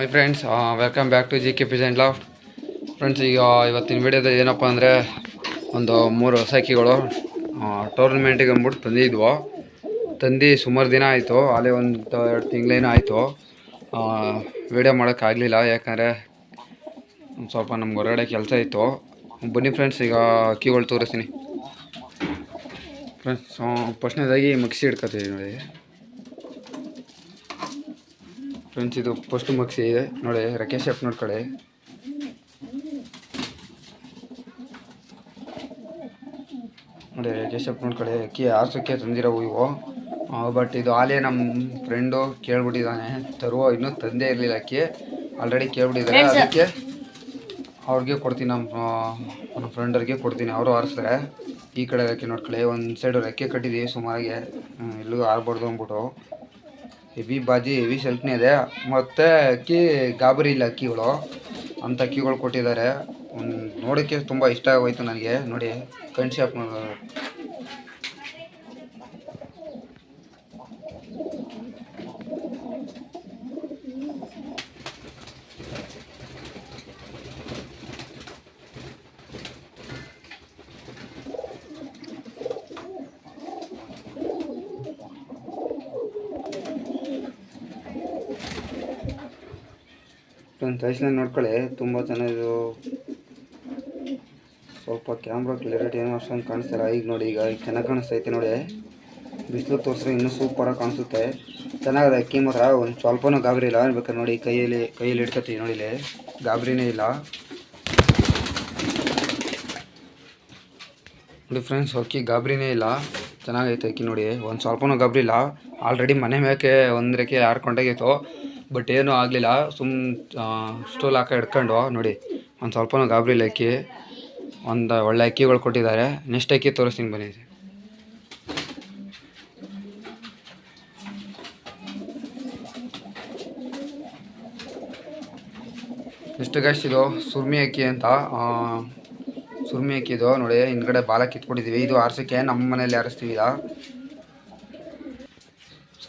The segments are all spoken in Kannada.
Hi friends welcome back to G K pigeon love friends ಈಗ ಇವತ್ತಿನ ವಿಡಿಯೋದಲ್ಲಿ ಏನಪ್ಪ ಅಂದರೆ ಒಂದು ಮೂರು ಹೊಸ ಅಕ್ಕಿಗಳು ಟೂರ್ನಮೆಂಟಿಗೆ ಅಂದ್ಬಿಟ್ಟು ತಂದಿದ್ವು. ತಂದು ಸುಮಾರು ದಿನ ಆಯಿತು, ಅಲ್ಲೇ ಒಂದು ಎರಡು ತಿಂಗಳೇನೋ ಆಯಿತು. ವಿಡಿಯೋ ಮಾಡೋಕ್ಕಾಗಲಿಲ್ಲ ಯಾಕಂದರೆ ಸ್ವಲ್ಪ ನಮ್ಗೆ ಹೊರಗಡೆ ಕೆಲಸ ಇತ್ತು. ಬನ್ನಿ ಫ್ರೆಂಡ್ಸ್ ಈಗ ಅಕ್ಕಿಗಳು ತೋರಿಸ್ತೀನಿ. ಫ್ರೆಂಡ್ಸ್ ಫಸ್ಟ್ನೇದಾಗಿ ಮಿಕ್ಸಿ ಹಿಡ್ಕೊತೀವಿ ನೋಡಿ. ಫ್ರೆಂಡ್ಸ್ ಇದು ಫಸ್ಟ್ ಮಗ್ಸಿ ಇದೆ. ನೋಡಿ ರಕೇಶ್ ಶೇಪ್ ನೋಡ್ಕೊಳ್ಳಿ. ನೋಡಿ ರಕೇಶ್ ಶೇಪ್ ನೋಡ್ಕೊಳ್ಳಿ. ಅಕ್ಕಿ ಆರ್ಸೋಕ್ಕೆ ತಂದಿರೋ ಇವು ಬಟ್ ಇದು ಆಲೇ ನಮ್ಮ ಫ್ರೆಂಡು ಕೇಳ್ಬಿಟ್ಟಿದ್ದಾನೆ. ತರುವ ಇನ್ನೂ ತಂದೆ ಇರಲಿಲ್ಲ ಅಕ್ಕಿ ಆಲ್ರೆಡಿ ಕೇಳ್ಬಿಟ್ಟಿದ್ದಾರೆ. ಅದಕ್ಕೆ ಅವ್ರಿಗೆ ಕೊಡ್ತೀನಿ ನಮ್ಮ ನಮ್ಮ ಫ್ರೆಂಡರಿಗೆ ಕೊಡ್ತೀನಿ. ಅವರು ಆರಿಸ್ತಾರೆ ಈ ಕಡೆ ರೆಕ್ಕೆ ನೋಡ್ಕೊಳ್ಳಿ. ಒಂದು ಸೈಡು ರೆಕ್ಕೆ ಕಟ್ಟಿದ್ದೀವಿ ಸುಮಾರಿಗೆ. ಎಲ್ಲೂ ಆರ್ಬಾರ್ದು ಅಂದ್ಬಿಟ್ಟು. ಹೆವಿ ಬಾಜಿ, ಹೆವಿ ಸೆಲ್ಫ್ನೇ ಇದೆ. ಮತ್ತು ಅಕ್ಕಿ ಗಾಬರಿ ಇಲ್ಲ ಅಕ್ಕಿಗಳು. ಅಂಥ ಅಕ್ಕಿಗಳು ಕೊಟ್ಟಿದ್ದಾರೆ. ಒಂದು ನೋಡೋಕ್ಕೆ ತುಂಬ ಇಷ್ಟ ಆಗೋಯ್ತು ನನಗೆ. ನೋಡಿ ಕಣ್ ಶಾಪ್ ತೈಸ್ನ ನೋಡ್ಕೊಳ್ಳಿ, ತುಂಬ ಚೆನ್ನಾಗಿದು ಸ್ವಲ್ಪ ಕ್ಯಾಮ್ರಾ ಕ್ಲಿಯರಿಟಿ ಏನೋ ಅಷ್ಟೊಂದು ಕಾಣಿಸ್ತಿಲ್ಲ. ಈಗ ನೋಡಿ, ಈಗ ಈಗ ಚೆನ್ನಾಗಿ ಕಾಣಿಸ್ತೈತೆ ನೋಡಿ. ಬಿಸಿಲು ತೋರಿಸ್ರೆ ಇನ್ನೂ ಸೂಪರಾಗಿ ಕಾಣಿಸುತ್ತೆ. ಚೆನ್ನಾಗಿದೆ, ಅಕ್ಕಿ ಮಾತ್ರ. ಒಂದು ಸ್ವಲ್ಪನೂ ಗಾಬರಿ ಇಲ್ಲ. ಬೇಕಾದ್ರೆ ನೋಡಿ, ಕೈಯಲ್ಲಿ ಕೈಯಲ್ಲಿ ಇಡ್ಕೊತೀವಿ ನೋಡಿ ಇಲ್ಲಿ. ಗಾಬರಿನೇ ಇಲ್ಲ. ನೋಡಿ ಫ್ರೆಂಡ್ಸ್ ಅಕ್ಕಿ ಗಾಬರಿನೇ ಇಲ್ಲ. ಚೆನ್ನಾಗೈತೆ ಅಕ್ಕಿ ನೋಡಿ. ಒಂದು ಸ್ವಲ್ಪನೂ ಗಾಬರಿ ಇಲ್ಲ. ಆಲ್ರೆಡಿ ಮನೆ ಮೇಕೆ ಒಂದು ರೆಕ್ಕೆ ಬಟ್ ಏನೂ ಆಗಲಿಲ್ಲ. ಸುಮ್ ಸ್ಟೂಲ್ ಹಾಕ ಹಿಡ್ಕೊಂಡು, ನೋಡಿ, ಒಂದು ಸ್ವಲ್ಪನೂ ಗಾಬರಿ ಅಕ್ಕಿ. ಒಂದು ಒಳ್ಳೆ ಅಕ್ಕಿಗಳು ಕೊಟ್ಟಿದ್ದಾರೆ. ನೆಕ್ಸ್ಟ್ ಅಕ್ಕಿ ತೋರಿಸ್ತೀನಿ ಬನ್ನಿ. ನೆಕ್ಸ್ಟ್ ಗೈಸ್ ಇದು ಸುರ್ಮಿ ಅಕ್ಕಿ ಅಂತ ಸುರ್ಮಿ ಅಕ್ಕಿ ಇದು, ನೋಡಿ, ಹಿಂದ್ಗಡೆ ಬಾಲಕ್ಕೆ ಇಟ್ಕೊಂಡಿದ್ದೀವಿ ಇದು ಆರಿಸೋಕ್ಕೆ ನಮ್ಮ ಮನೇಲಿ ಆರಿಸ್ತೀವಿ ಇಲ್ಲ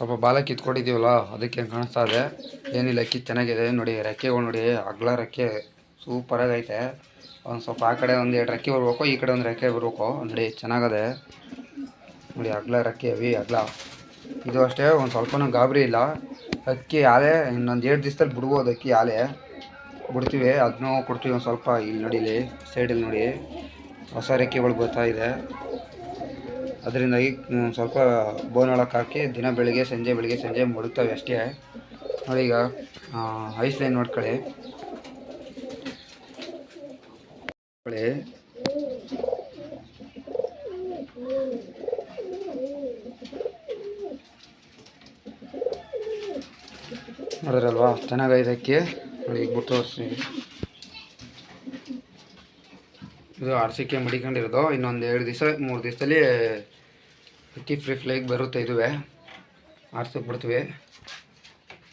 ಸ್ವಲ್ಪ ಬಾಲ ಕಿತ್ಕೊಂಡಿದ್ದೀವಲ್ಲ ಅದಕ್ಕೆ ಕಾಣಿಸ್ತಾ ಇದೆ. ಏನಿಲ್ಲ, ಅಕ್ಕಿ ಚೆನ್ನಾಗಿದೆ. ನೋಡಿ, ರೆಕ್ಕೆಗಳು ನೋಡಿ, ಅಗ್ಲ ರೆಕ್ಕೆ ಸೂಪರಾಗೈತೆ ಒಂದು ಸ್ವಲ್ಪ ಆ ಕಡೆ ಒಂದು ಎರಡು ರೆಕ್ಕೆ ಬರ್ಬೇಕು, ಈ ಕಡೆ ಒಂದು ರೆಕ್ಕೆ ಬರ್ಬೇಕು. ನೋಡಿ, ಚೆನ್ನಾಗದೆ. ನೋಡಿ, ಅಗ್ಲ ರೆಕ್ಕೆ ಅವಿ, ಅಗ್ಲ. ಇದು ಅಷ್ಟೇ, ಒಂದು ಸ್ವಲ್ಪನೂ ಗಾಬರಿ ಇಲ್ಲ. ಅಕ್ಕಿ ಆಲೆ, ಇನ್ನೊಂದು ಎರಡು ದಿವಸದಲ್ಲಿ ಬಿಡ್ಬೋದು ಅಕ್ಕಿ ಆಲೆ. ಬಿಡ್ತೀವಿ ಅದನ್ನೂ ಕೊಡ್ತೀವಿ ಒಂದು ಸ್ವಲ್ಪ. ಇಲ್ಲಿ ನೋಡಿ, ಇಲ್ಲಿ ಸೈಡಲ್ಲಿ ನೋಡಿ, ಹೊಸ ರೆಕ್ಕೆಗಳು ಬರ್ತಾ ಇದೆ. ಅದರಿಂದಾಗಿ ಒಂದು ಸ್ವಲ್ಪ ಬೋನ್ ಒಳಗೆ ಹಾಕಿ ದಿನ ಬೆಳಿಗ್ಗೆ, ಸಂಜೆ ಬೆಳಿಗ್ಗೆ, ಸಂಜೆ ಮಡುಕ್ತವೆ ಅಷ್ಟೇ. ನೋಡಿ ಈಗ ಐಸ್ ಲೈನ್ ನೋಡ್ಕೊಳ್ಳಿ. ನೋಡಿದ್ರಲ್ವಾ? ಚೆನ್ನಾಗೈದಕ್ಕೆ ನೋಡಿ, ಈಗ ಬಿಟ್ಟು ತೋರಿಸ್ತೀನಿ ಇದು ಆರ್ ಸಿ ಕೆ ಮಡಿಕೊಂಡಿರೋದು. ಇನ್ನೊಂದು ಎರಡು ದಿವಸ, ಮೂರು ದಿವಸದಲ್ಲಿ ಹಕ್ಕಿ ಫ್ರೀ ಫ್ಲೈಗೆ ಬರುತ್ತೆ ಇದುವೆ. ಆರ್ಸಕ್ಕೆ ಬಿಡ್ತೀವಿ.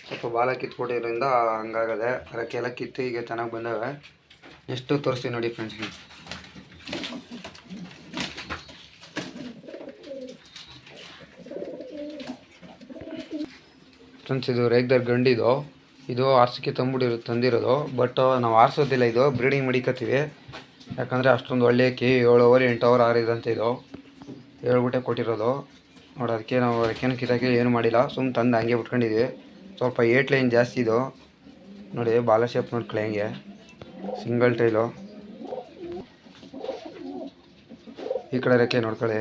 ಸ್ವಲ್ಪ ಬಾಲ ಕಿತ್ಕೊಟ್ಟಿರೋದ್ರಿಂದ ಹಂಗಾಗದೆ. ಅದಕ್ಕೆ ಎಲ್ಲ ಕಿತ್ತು ಈಗ ಚೆನ್ನಾಗಿ ಬಂದವೆ. ಎಷ್ಟು ತೋರಿಸ್ತೀವಿ ನೋಡಿ ಫ್ರೆಂಡ್ಸ್ ಫ್ರೆಂಡ್ಸ್ ಇದು ರೇಗ್ದಾರ್ ಗಂಡಿದು ಇದು. ಆರ್ಸಿಕೆ ತಂದ್ಬಿಟ್ಟಿರೋ ತಂದಿರೋದು. ಬಟ್ ನಾವು ಆರಿಸೋದಿಲ್ಲ ಇದು. ಬ್ರೀಡಿಂಗ್ ಮಡಿಕತ್ತೀವಿ. ಯಾಕಂದರೆ ಅಷ್ಟೊಂದು ಒಳ್ಳೆಯ ಅಕ್ಕಿ ಏಳು ಅವರ್ ಎಂಟು ಓವರ್ ಆರಿದಂತೆ ಇದು. ಹೇಳ್ಬಿಟ್ಟೆ ಕೊಟ್ಟಿರೋದು. ನೋಡಿ, ಅದಕ್ಕೆ ನಾವು ಅದಕ್ಕೇನು ಕಿತ್ತಾಕಿ ಏನು ಮಾಡಿಲ್ಲ. ಸುಮ್ ತಂದು ಹಂಗೆ ಬಿಟ್ಕೊಂಡಿದ್ವಿ. ಸ್ವಲ್ಪ ಏಟ್ ಲೈನ್ ಜಾಸ್ತಿ ಇದು. ನೋಡಿ ಬಾಲ ಶೇಪ್ ನೋಡ್ಕೊಳ್ಳಿ ಹಂಗೆ. ಸಿಂಗಲ್ ಟೈಲು ಈ ಕಡೆ ರೆಕ್ಕೆ ನೋಡ್ಕೊಳ್ಳಿ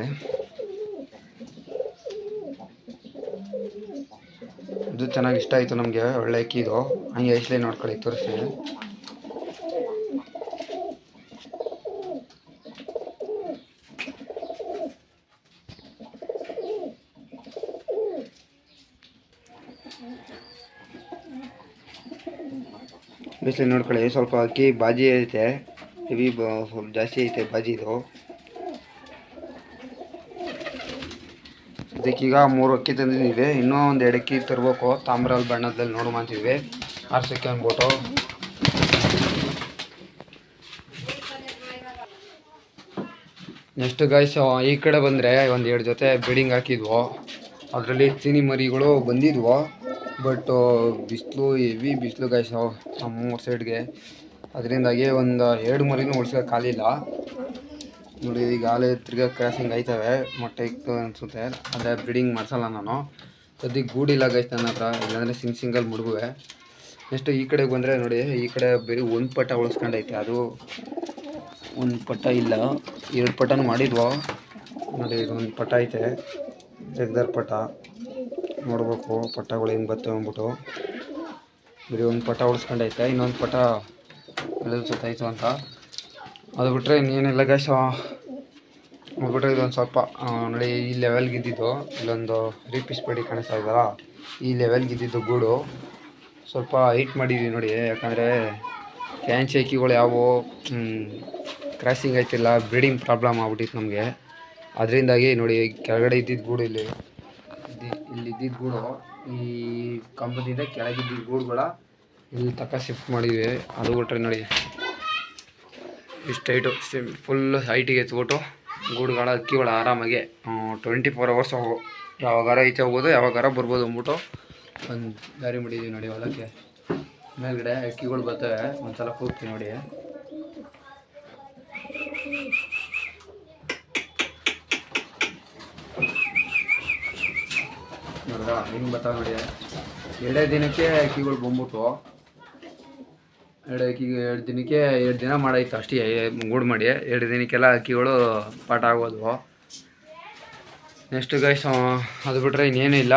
ಇದು ಚೆನ್ನಾಗಿ ಇಷ್ಟ ಆಯಿತು ನಮಗೆ. ಒಳ್ಳೆ ಅಕ್ಕಿ ಇದು. ಹಂಗೆ ಐಸ್ಲೈನ್ ನೋಡ್ಕೊಳ್ಳಿ ತೋರಿಸ್ತೀನಿ. ಬಿಸಿಲು ನೋಡ್ಕೊಳ್ಳಿ, ಸ್ವಲ್ಪ ಅಕ್ಕಿ ಬಾಜಿ ಐತೆ, ಹೆವಿ ಸ್ವಲ್ಪ ಜಾಸ್ತಿ ಐತೆ ಬಾಜಿ ಇದು. ಇದಕ್ಕೀಗ ಮೂರು ಅಕ್ಕಿ ತಂದಿದ್ದೀವಿ, ಇನ್ನೂ ಒಂದು ಎರಡು ಅಕ್ಕಿ ತರಬೇಕು, ತಾಮ್ರದ ಬಣ್ಣದಲ್ಲಿ ನೋಡು ಅಂತಿದ್ವಿ ಆರ್ಸಕ್ಕೆ ಅಂದ್ಬಿಟ್ಟು. ನೆಕ್ಸ್ಟ್ ಗಾಯ್ಸ್ ಈ ಕಡೆ ಬಂದರೆ ಒಂದು ಎರಡು ಜೊತೆ ಬ್ರೀಡಿಂಗ್ ಹಾಕಿದ್ವು. ಅದರಲ್ಲಿ ಚೀನಿ ಮರಿಗಳು ಬಂದಿದ್ವು. ಬಟ್ ಬಿಸಿಲು ಹೆವಿ ಬಿಸಿಲು ಗಾಯ್ಸ್ ನಮ್ಮೂರ ಸೈಡ್ಗೆ ಅದರಿಂದಾಗಿ ಒಂದು ಎರಡು ಮರಿನೂ ಉಳ್ಸೋ ನೋಡಿ ನೋಡಿ ಆಲೆ ತಿರ್ಗಾ ಕ್ರಾಸಿಂಗ್ ಆಯ್ತವೆ. ಮೊಟ್ಟೆ ಇತ್ತು ಅನಿಸುತ್ತೆ. ಆದರೆ ಬ್ರೀಡಿಂಗ್ ಮಾಡಿಸಲ್ಲ ನಾನು. ಸದ್ಯಕ್ಕೆ ಗೂಡಿಲ್ಲ ಗೈಸ್ ನನ್ನ ಹತ್ರ. ಇಲ್ಲಾಂದರೆ ಸಿಂಗ್ ಸಿಂಗಲ್ ಮುಡುಗುವೆ. ನೆಕ್ಸ್ಟ್ ಈ ಕಡೆಗೆ ಬಂದರೆ ನೋಡಿ, ಈ ಕಡೆ ಬೇರೆ ಒಂದು ಪಟ್ಟ ಉಳಿಸ್ಕೊಂಡೈತೆ. ಅದು ಒಂದು ಪಟ್ಟ ಇಲ್ಲ. ಎರಡು ಪಟ್ಟನೂ ಮಾಡಿದ್ವು. ನೋಡಿ, ಇದೊಂದು ಪಟ್ಟ ಐತೆ. ಜಗದರ್ ಪಟ್ಟ. ನೋಡ್ಬೇಕು ಪಟ್ಟಗಳು ಹೆಂಗೆ ಬರ್ತವೆ ಅಂದ್ಬಿಟ್ಟು. ಬರೀ ಒಂದು ಪಟ ಉಳಿಸ್ಕೊಂಡೈತೆ, ಇನ್ನೊಂದು ಪಟ ಎಲ್ಲಿ ಸುತ್ತಾಯಿತು ಅಂತ. ಅದು ಬಿಟ್ಟರೆ ಇನ್ನೇನಿಲ್ಲ ಗಾಯ್ಸ್ ಅದು ಇದೊಂದು ಸ್ವಲ್ಪ ನೋಡಿ ಈ ಲೆವೆಲ್ಗೆ ಇದ್ದಿದ್ದು ಇಲ್ಲೊಂದು ರೀಪೀಸ್ ಪಡಿ ಕಾಣಿಸ್ತಾ ಇದ್ದಲ್ಲ ಈ ಲೆವೆಲ್ಗೆ ಇದ್ದಿದ್ದು ಗೂಡು. ಸ್ವಲ್ಪ ಹೈಟ್ ಮಾಡಿದ್ವಿ ನೋಡಿ, ಯಾಕಂದರೆ ಕ್ಯಾನ್ ಶೇಕಿಗಳು ಯಾವುವು ಕ್ರಾಸಿಂಗ್ ಆಯ್ತಿಲ್ಲ ಬ್ರೀಡಿಂಗ್ ಪ್ರಾಬ್ಲಮ್ ಆಗ್ಬಿಟ್ಟಿತ್ತು ನಮಗೆ. ಅದರಿಂದಾಗಿ ನೋಡಿ ಕೆಳಗಡೆ ಇದ್ದಿದ್ದು ಗೂಡು ಇಲ್ಲಿ. ಇದ್ದಿ- ಇಲ್ಲಿ ಇದ್ದಿದ್ದು ಗೂಡು, ಈ ಕಂಬದಿಂದ ಕೆಳಗಿದ್ದಿದ್ದು ಗೂಡುಗಳ ಇಲ್ಲಿ ತಕ್ಕ ಶಿಫ್ಟ್ ಮಾಡಿದ್ವಿ. ಅದು ಬಿಟ್ರೆ ನೋಡಿ ಇಷ್ಟು ಹೈಟು ಫುಲ್ ಹೈಟಿಗೆ ಎತ್ಬಿಟ್ಟು ಗೂಡುಗಳ, ಅಕ್ಕಿಗಳು ಆರಾಮಾಗಿ ಟ್ವೆಂಟಿ ಫೋರ್ ಅವರ್ಸ್ ಯಾವಾಗಾರ ಈಚೆ ಹೋಗ್ಬೋದು, ಯಾವಾಗಾರ ಬರ್ಬೋದು ಅಂದ್ಬಿಟ್ಟು ಒಂದು ದಾರಿ ಮಾಡಿದ್ದೀವಿ ನೋಡಿ ಹೊಲಕ್ಕೆ. ಮೇಲ್ಗಡೆ ಅಕ್ಕಿಗಳು ಬರ್ತವೆ, ಒಂದ್ಸಲ ಕೂಗ್ತೀವಿ ನೋಡಿ. ನೋಡ್ರಾ ಹಿಂಗೆ ನೋಡಿ. ಎರಡೇ ದಿನಕ್ಕೆ ಅಕ್ಕಿಗಳು ಬಂದ್ಬಿಟ್ಟು ಎರಡು ಅಕ್ಕಿಗೆ ಎರಡು ದಿನಕ್ಕೆ ಎರಡು ದಿನ ಮಾಡಾಯ್ತು ಅಷ್ಟೇ ಗೂಡು ಮಾಡಿ. ಎರಡು ದಿನಕ್ಕೆಲ್ಲ ಅಕ್ಕಿಗಳು ಪಾಠ ಆಗೋದು. ನೆಕ್ಸ್ಟ್ ಗೈಸ್ ಅದು ಬಿಟ್ಟರೆ ಇನ್ನೇನು ಇಲ್ಲ.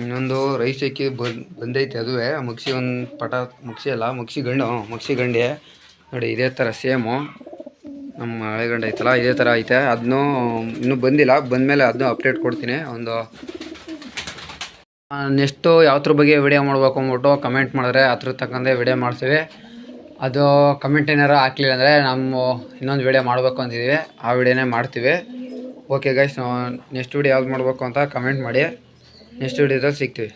ಇನ್ನೊಂದು ರೈಸ್ ಅಕ್ಕಿ ಬಂದ್, ಬಂದೈತೆ ಅದುವೇ. ಮುಗಿಸಿ ಒಂದು ಪಟ, ಮುಗಿಸಿ ಅಲ್ಲ, ಮುಗಿಸಿ ಗಂಡು, ಮುಗಿಸಿ ಗಂಡೆ. ನೋಡಿ, ಇದೇ ಥರ ಸೇಮು ನಮ್ಮ ಹಳೆ ಗಂಡ ಐತಲ್ಲ, ಇದೇ ಥರ ಐತೆ. ಅದನ್ನೂ ಇನ್ನೂ ಬಂದಿಲ್ಲ. ಬಂದಮೇಲೆ ಅದನ್ನೂ ಅಪ್ಡೇಟ್ ಕೊಡ್ತೀನಿ. ಒಂದು ನೆಕ್ಸ್ಟು ಯಾವ್ದ್ರ ಬಗ್ಗೆ ವಿಡಿಯೋ ಮಾಡಬೇಕು ಅಂದ್ಬಿಟ್ಟು ಕಮೆಂಟ್ ಮಾಡಿದ್ರೆ ಅದ್ರ ತಕ್ಕಂತೆ ವಿಡಿಯೋ ಮಾಡ್ತೀವಿ. ಅದು ಕಮೆಂಟ್ ಏನಾರು ಹಾಕ್ಲಿಲ್ಲ ಅಂದರೆ ನಮ್ಮ ಇನ್ನೊಂದು ವಿಡಿಯೋ ಮಾಡಬೇಕು ಅಂತಿದ್ದೀವಿ ಆ ವಿಡಿಯೋನೇ ಮಾಡ್ತೀವಿ. ಓಕೆ ಗೈಸ್ ನೆಕ್ಸ್ಟ್ ವಿಡಿಯೋ ಯಾವ್ದು ಮಾಡಬೇಕು ಅಂತ ಕಮೆಂಟ್ ಮಾಡಿ. ನೆಕ್ಸ್ಟ್ ವಿಡಿಯೋದಲ್ಲಿ ಸಿಗ್ತೀವಿ.